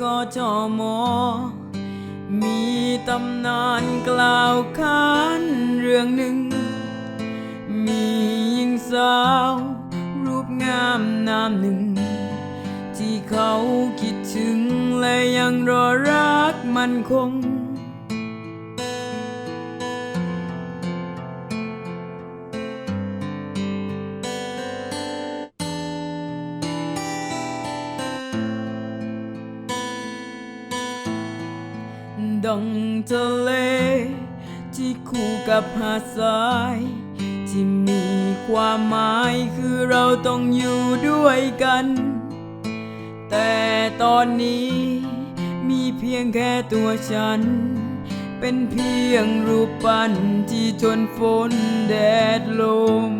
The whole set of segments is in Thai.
กจมมีตำนานกล่าวขานเรื่องหนึ่ง มีหญิงสาว รูปงามนามหนึ่ง ที่เขาคิดถึงและยังรอรักมันคง ดังทะเล ที่คู่กับหาดทราย ที่มีความหมายคือเราต้องอยู่ด้วยกัน แต่ตอนนี้มีเพียงแค่ตัวฉัน เป็นเพียงรูปปั้นที่ทนฝนแดดลม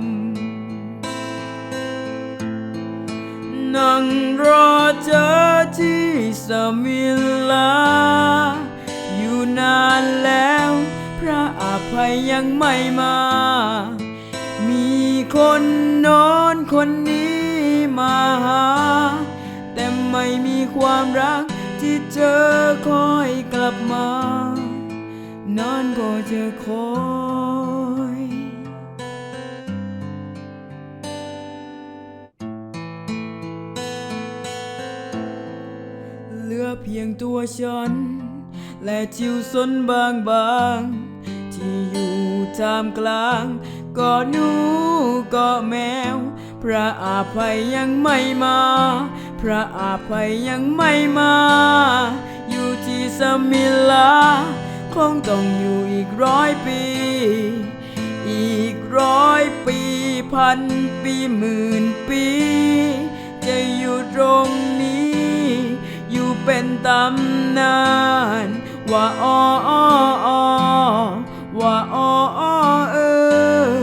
นั่งรอเธอที่สมิลาานแล้ว พระอภัยยังไม่มา มีคนนอนคนนี้มาหา แต่ไม่มีความรักที่เธอคอยกลับมานานก็จะคอยเหลือเพียงตัวฉัน และจิวสนบางบาง ที่อยู่ท่ามกลางก็หนูก็แมว พระอาภัยยังไม่มา พระอาภัยยังไม่มา อยู่ที่สมิลา คงต้องอยู่อีกร้อยปี อีกร้อยปีพันปีหมื่นปี จะอยู่ตรงนี้ อยู่เป็นตำนาน ว่าอ้ออ้อว่าอ้ออ้อเออ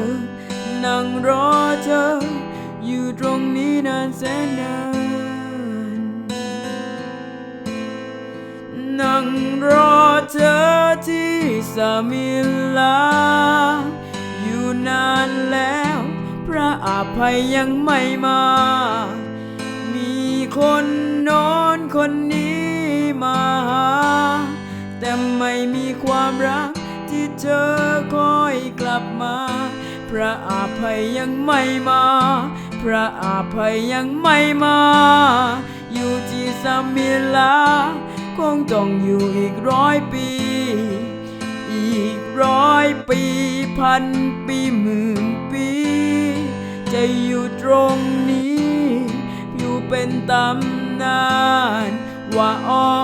นั่งรอเธอ อยู่ตรงนี้นานแสนนาน นั่งรอเธอที่สามิลา อยู่นานแล้ว พระอภัยยังไม่มา มีคนนอนคนนี้ ม่มีความรักที่เธอคอยกลับมา พระอาภัยยังไม่มา พระอาภัยยังไม่มา อยู่ที่สมิลาคงต้องอยู่อีกร้อยปี อีกร้อยปีพันปีหมื่นปี จะอยู่ตรงนี้ อยู่เป็นตำนานว่าอ้อ